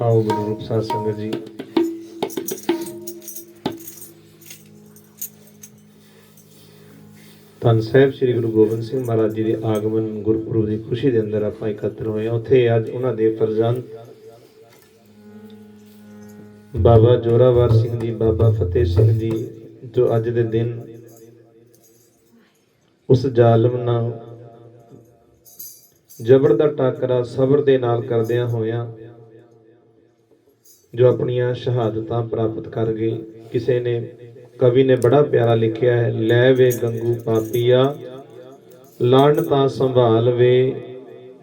ਆਓ ਗੁਰੂ ਰੂਪ ਸਾਧ ਸੰਗਤ ਜੀ। ਧੰਨ ਸਾਹਿਬ ਸ੍ਰੀ ਗੁਰੂ ਗੋਬਿੰਦ ਸਿੰਘ ਮਹਾਰਾਜ ਜੀ ਦੇ ਆਗਮਨ ਗੁਰਪੁਰਬ ਦੀ ਖੁਸ਼ੀ ਦੇ ਅੰਦਰ ਆਪਾਂ ਇਕੱਤਰ ਹੋਏ ਹਾਂ। ਉੱਥੇ ਅੱਜ ਉਹਨਾਂ ਦੇ ਫਰਜ਼ੰਦ ਬਾਬਾ ਜੋਰਾਵਰ ਸਿੰਘ ਜੀ, ਬਾਬਾ ਫਤਿਹ ਸਿੰਘ ਜੀ, ਜੋ ਅੱਜ ਦੇ ਦਿਨ ਉਸ ਜ਼ਾਲਮ ਨਾਲ ਜ਼ਬਰ ਦਾ ਟਾਕਰਾ ਸਬਰ ਦੇ ਨਾਲ ਕਰਦਿਆਂ ਹੋਇਆਂ ਜੋ ਆਪਣੀਆਂ ਸ਼ਹਾਦਤਾਂ ਪ੍ਰਾਪਤ ਕਰ ਗਏ। ਕਿਸੇ ਨੇ, ਕਵੀ ਨੇ ਬੜਾ ਪਿਆਰਾ ਲਿਖਿਆ ਹੈ, ਲੈ ਵੇ ਗੰਗੂ ਪਾਪੀਆ ਲਾਣ ਤਾਂ ਸੰਭਾਲ ਵੇ,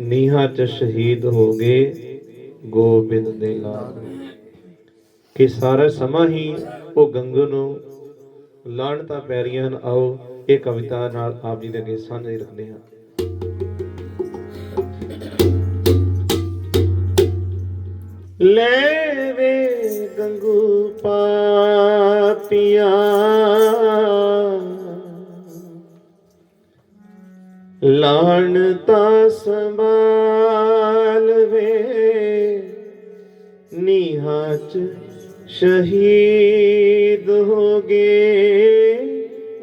ਨੀਹਾਂ ਚ ਸ਼ਹੀਦ ਹੋ ਗਏ, ਗੋਬਿੰਦ ਦੇ ਲਾਲ ਕਿ ਸਾਰਾ ਸਮਾਂ ਹੀ ਉਹ ਗੰਗੂ ਨੂੰ ਲਾਣਤਾ ਪੈ ਰਹੀਆਂ ਹਨ। ਆਓ ਇਹ ਕਵਿਤਾ ਨਾਲ ਆਪ ਜੀ ਦੇ ਅੱਗੇ ਸਾਂਝੇ ਰੱਖਦੇ ਹਾਂ। ਲੈ ਵੇ ਗੰਗੂ ਪਾਪੀਆ ਲਾਣ ਤਾਂ ਸੰਭਾਲ ਵੇ ਨੀਹਾਂ ਚ ਸ਼ਹੀਦ ਹੋ ਗਏ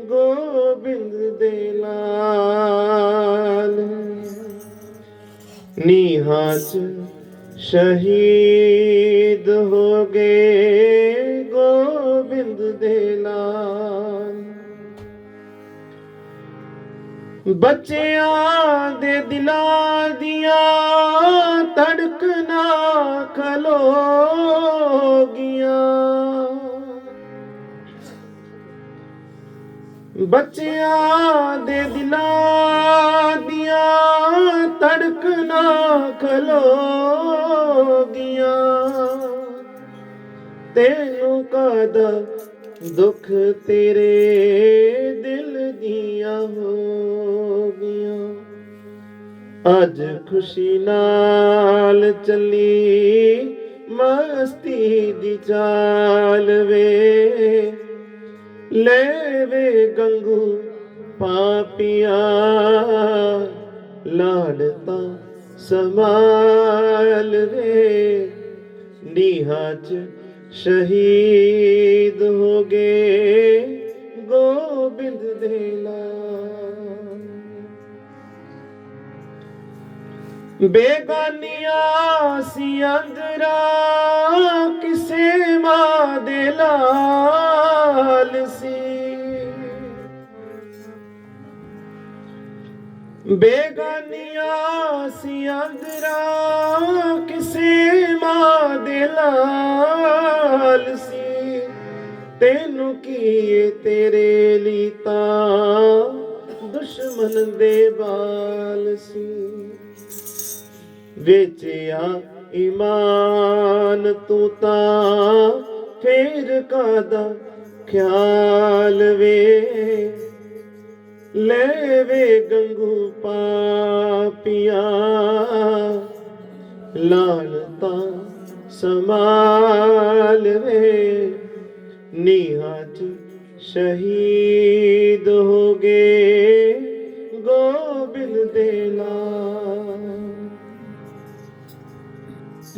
ਗੋਬਿੰਦ ਦੇ ਲਾਲ। ਨੀਹਾਂ ਚ ਸ਼ਹੀਦ ਹੋ ਗਏ ਗੋਬਿੰਦ ਦੇ ਲਾਲ। ਬੱਚਿਆਂ ਦੇ ਦਿਲਾਂ ਦੀਆਂ ਧੜਕਣਾ ਖਲੋ। ਬੱਚਿਆਂ ਦੇ ਦਿਲਾਂ ਦੀਆਂ ਧੜਕਣਾ ਖਲੋ ਗਈਆਂ ਤੈਨੂੰ ਕਾਦਾ ਦੁੱਖ ਤੇਰੇ ਦਿਲ ਦੀਆਂ ਹੋ ਗਈਆਂ ਅੱਜ ਖੁਸ਼ੀ ਨਾਲ ਚੱਲੀ ਮਸਤੀ ਦੀ ਚਾਲ ਵੇ। ਲੈ ਵੇ ਗੰਗੂ ਪਾਪੀਆ ਲਾੜਤਾ ਸਮਾਲ ਵੇ ਨੀਹਾਂ ਚ ਸ਼ਹੀਦ ਹੋ ਗਏ ਗੋਬਿੰਦ ਦੇ ਲਾਲ ਬੇਗਾਨੀਆਂ ਸੀ ਅੰਦਰਾ ਕਿਸੇ ਮਾਂ ਦੇ ਲਾਲ ਬੇਗਾਨੀਆਂ ਸੀ ਅੰਦਰਾ ਕਿਸੇ ਮਾਂ ਦੇ ਲਾਲ ਸੀ। ਤੈਨੂੰ ਕੀ ਤੇਰੇ ਲਈ ਤਾਂ ਦੁਸ਼ਮਨ ਦੇ ਬਾਲ ਸੀ। ਵੇਚਿਆ ਇਮਾਨ ਤੂੰ ਤਾਂ ਫੇਰ ਕਾਦਾ ਖਿਆਲ ਵੇ? ਲੈ ਵੇ ਗੰਗੂ ਪਾਪੀਆ। ਲਾਲ ਤਾਂ ਸਮਾਲ ਵੇ ਨੀਹਾਂ ਸ਼ਹੀਦ ਹੋ ਗਏ ਗੋਬਿੰਦ ਦੇ ਲਾਲ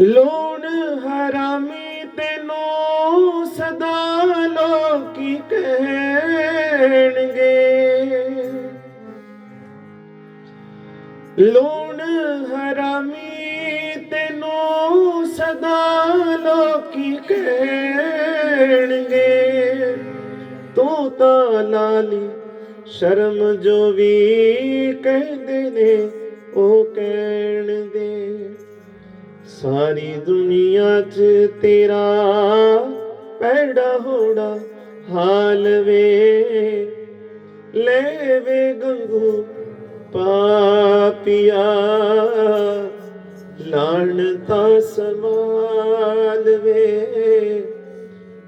ਲੂਣ ਹਰਾਮੀ ਤੈਨੂੰ ਸਦਾ ਲੋਕੀ ਕਹਿਣਗੇ। ਲੂਣ ਹਰਾਮੀ ਤੈਨੂੰ ਸਦਾ ਲੋਕੀ ਕਹਿਣਗੇ। ਤੂੰ ਤਾਂ ਲਾਲੀ ਸ਼ਰਮ ਜੋ ਵੀ ਕਹਿੰਦੇ ਨੇ, ਉਹ ਕਹਿਣ ਦੇ ਸਾਰੀ ਦੁਨੀਆ 'ਚ ਤੇਰਾ ਪੈੜਾ ਹੋੜਾ ਹਾਲ ਵੇ। ਲੈ ਵੇ ਗੰਗੂ ਪਾਪੀਆ ਲਾਣ ਤਾਂ ਸਮਾਲ ਵੇ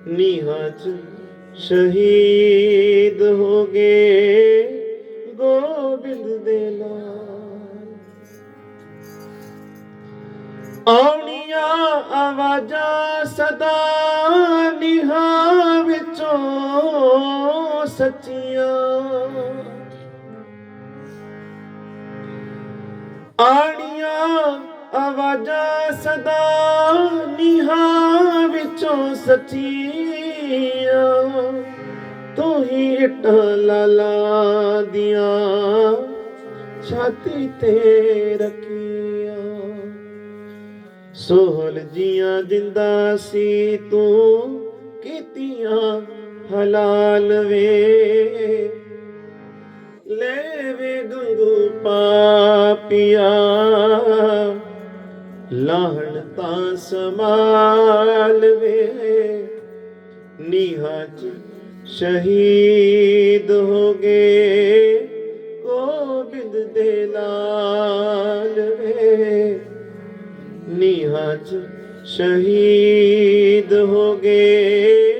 ਨੀਹਾਂ 'ਚ ਸ਼ਹੀਦ ਹੋ ਗਏ ਗੋਬਿੰਦ ਦੇ ਲਾਲ ਆਉਣੀਆਂ ਆਵਾਜ਼ਾਂ ਸਦਾ ਆਣੀਆਂ ਆਵਾਜ਼ਾਂ ਸਦਾ ਨਿਹਾਂ ਵਿੱਚੋਂ ਸੱਚੀਆਂ। ਤੂੰ ਹੀ ਇੱਟਾਂ ਲਾਲਾ ਦੀਆਂ ਛਾਤੀ ਤੇ ਰੱਖੀਆਂ। ਸੋਹਲ ਜੀਆਂ ਜਿੰਦਾ ਸੀ ਤੂੰ ਕੀਤੀਆਂ ਹਲਾਲ ਵੇ। ਲੈ ਵੇ ਗੰਗੂ ਪਾਪੀਆ। ਲਾਹਣ ਤਾਂ ਸਮਾਲ ਵੇ ਨੀਹਾਂ ਸ਼ਹੀਦ ਹੋ ਗਏ ਗੋਬਿੰਦ ਦੇ ਲਾਲ ਵੇ ਨੀਹਾਂ ਸ਼ਹੀਦ ਹੋ ਗਏ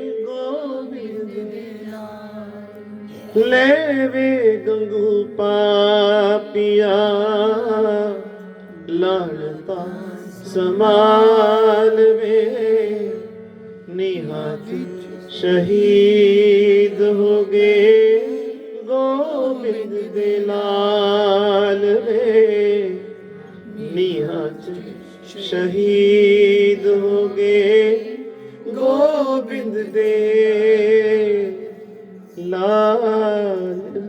ਲੈ ਵੇ ਗੰਗੂ ਪਾਪੀਆ ਲਾਲਤਾ ਸਮਾਲ ਵੇ ਨੀਹਾਂ ਚ ਸ਼ਹੀਦ ਹੋ ਗਏ ਗੋਬਿੰਦ ਦੇ ਲਾਲ ਵੇ ਨੀਹਾਂ ਚ ਸ਼ਹੀਦ ਹੋ لا